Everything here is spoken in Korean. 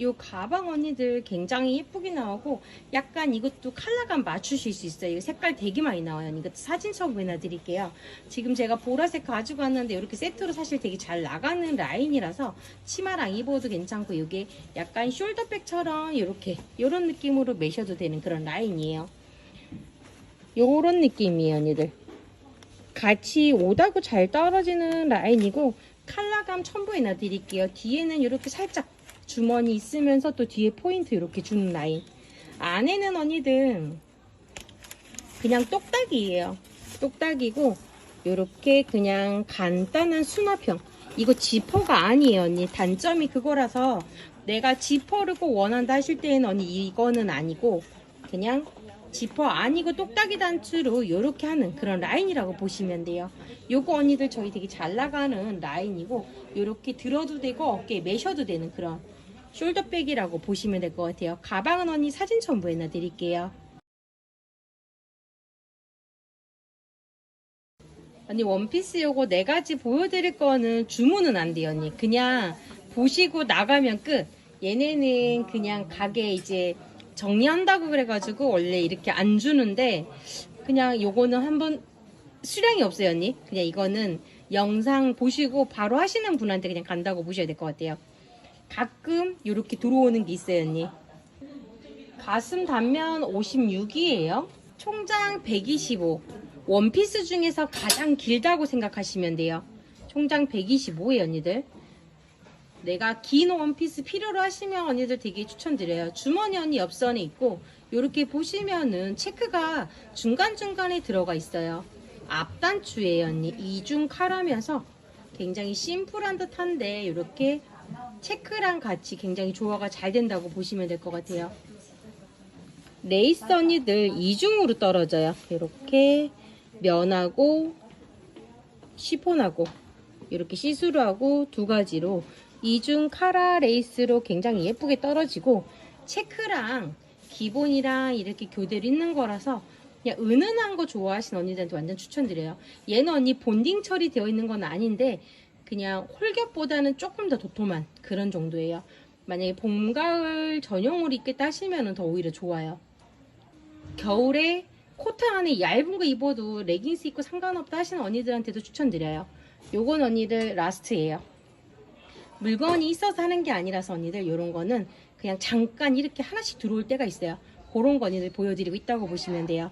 요 가방 언니들 굉장히 예쁘게 나오고 약간 이것도 컬러감 맞추실 수 있어요. 이거 색깔 되게 많이 나와요. 이것도 사진첩 보내드릴게요. 지금 제가 보라색 가지고 왔는데 이렇게 세트로 사실 되게 잘 나가는 라인이라서 치마랑 입어도 괜찮고 이게 약간 숄더백처럼 이렇게 이런 느낌으로 매셔도 되는 그런 라인이에요. 요런 느낌이에요, 언니들. 같이 오다고 잘 떨어지는 라인이고 컬러감 첨부해놔 드릴게요. 뒤에는 이렇게 살짝 주머니 있으면서 또 뒤에 포인트 이렇게 주는 라인. 안에는 언니들 그냥 똑딱이에요. 똑딱이고 이렇게 그냥 간단한 수납형. 이거 지퍼가 아니에요, 언니. 단점이 그거라서 내가 지퍼를 꼭 원한다 하실 때는 언니 이거는 아니고 그냥 지퍼 아니고 똑딱이 단추로 이렇게 하는 그런 라인이라고 보시면 돼요. 요거 언니들 저희 되게 잘 나가는 라인이고 이렇게 들어도 되고 어깨에 매셔도 되는 그런 숄더백이라고 보시면 될 것 같아요. 가방은 언니 사진 첨부해놔 드릴게요. 언니 원피스 요거 네 가지 보여드릴 거는 주문은 안 돼요 언니 그냥 보시고 나가면 끝 얘네는 그냥 가게 이제 정리한다고 그래가지고 원래 이렇게 안 주는데 그냥 요거는 한번 수량이 없어요 언니 그냥 이거는 영상 보시고 바로 하시는 분한테 그냥 간다고 보셔야 될 것 같아요 가끔 이렇게 들어오는 게 있어요 언니 가슴 단면 56이에요. 총장 125. 원피스 중에서 가장 길다고 생각하시면 돼요. 총장 125에요, 언니들. 내가 긴 원피스 필요로 하시면 언니들 되게 추천드려요. 주머니 언니 옆선에 있고 이렇게 보시면은 체크가 중간중간에 들어가 있어요. 앞단추예요, 언니. 이중 칼하면서 굉장히 심플한 듯한데 이렇게 체크랑 같이 굉장히 조화가 잘 된다고 보시면 될 것 같아요. 레이스 언니들 이중으로 떨어져요. 이렇게 면하고 시폰하고 이렇게 시스루하고 두 가지로 이중 카라 레이스로 굉장히 예쁘게 떨어지고 체크랑 기본이랑 이렇게 교대로 있는 거라서 그냥 은은한 거 좋아하시는 언니들한테 완전 추천드려요. 얘는 언니 본딩 처리 되어 있는 건 아닌데 그냥 홀겹보다는 조금 더 도톰한 그런 정도예요. 만약에 봄, 가을 전용으로 입겠다 하시면 더 오히려 좋아요. 겨울에 코트 안에 얇은 거 입어도 레깅스 입고 상관없다 하시는 언니들한테도 추천드려요. 요건 언니들 라스트예요. 물건이 있어서 하는 게 아니라서 언니들 요런 거는 그냥 잠깐 이렇게 하나씩 들어올 때가 있어요. 그런 거 언니들 보여드리고 있다고 보시면 돼요.